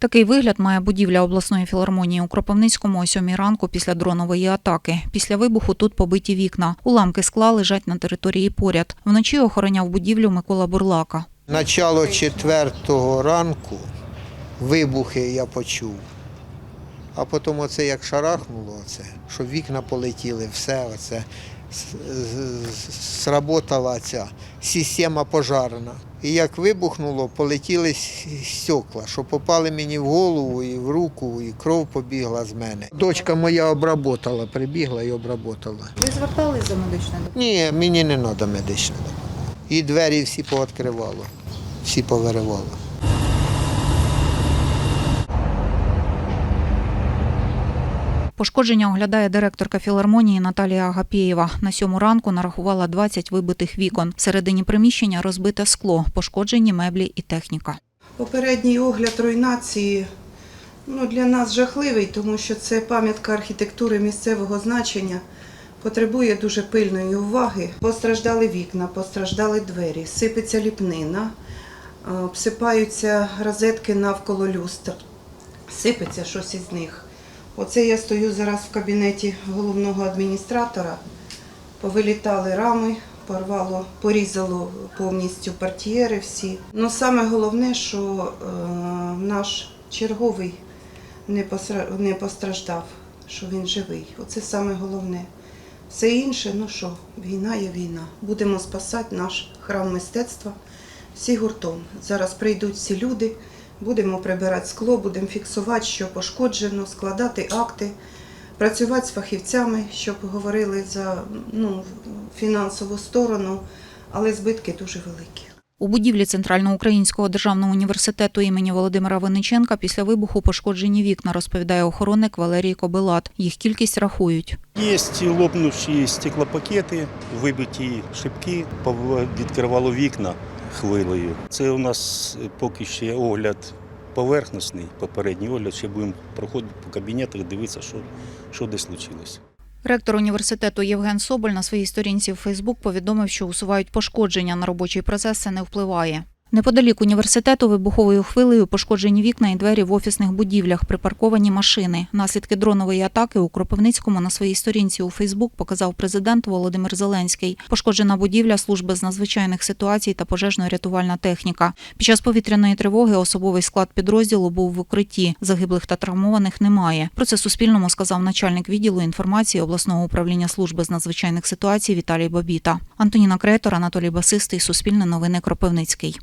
Такий вигляд має будівля обласної філармонії у Кропивницькому о сьомій ранку після дронової атаки. Після вибуху тут побиті вікна. Уламки скла лежать на території поряд. Вночі охороняв будівлю Микола Бурлака. Начало четвертого ранку вибухи я почув. А потім оце як шарахнуло, оце, що вікна полетіли, все оце сработала ця система пожарна. І як вибухнуло, полетіли стекла, що попали мені в голову і в руку, і кров побігла з мене. Дочка моя обработала, прибігла і обработала. Ви звертались за медичною Ні, мені не треба медична допомога. І двері всі пооткривало, всі повиривало. Пошкодження оглядає директорка філармонії Наталія Агапєєва. На сьому ранку нарахувала 20 вибитих вікон. Всередині приміщення розбите скло, пошкоджені меблі і техніка. Попередній огляд руйнації ну, для нас жахливий, тому що це пам'ятка архітектури місцевого значення, потребує дуже пильної уваги. Постраждали вікна, постраждали двері, сипеться ліпнина, е, обсипаються розетки навколо люстр, сипеться щось із них. Оце я стою зараз в кабінеті головного адміністратора. Повилітали рами, порвало, порізало повністю портьєри всі. Ну саме головне, що е, наш черговий не, постраждав, що він живий. Оце саме головне. Все інше, ну що, війна є війна. Будемо спасати наш храм мистецтва всі гуртом. Зараз прийдуть всі люди, будемо прибирати скло, будемо фіксувати, що пошкоджено, складати акти, працювати з фахівцями, щоб говорили за ну, фінансову сторону, але збитки дуже великі. У будівлі Центральноукраїнського державного університету імені Володимира Винниченка після вибуху пошкоджені вікна, розповідає охоронник Валерій Кобилат. Їх кількість рахують. Є лопнувші стеклопакети, вибиті шибки, відкривало вікна хвилею. Це у нас поки ще огляд поверхностний, попередній огляд. Ще будемо проходити по кабінетах, дивитися, що, що де случилось. Ректор університету Євген Соболь на своїй сторінці в Фейсбук повідомив, що усувають пошкодження на робочий процес, це не впливає. Неподалік університету вибуховою хвилею пошкоджені вікна і двері в офісних будівлях, припарковані машини. Наслідки дронової атаки у Кропивницькому на своїй сторінці у Фейсбук показав президент Володимир Зеленський. Пошкоджена будівля служби з надзвичайних ситуацій та пожежно-рятувальна техніка. Під час повітряної тривоги особовий склад підрозділу був в укритті. Загиблих та травмованих немає. Про це Суспільному сказав начальник відділу інформації обласного управління служби з надзвичайних ситуацій Віталій Бабіта. Антоніна Кретор, Анатолій Басистий, Суспільне новини Кропивницький.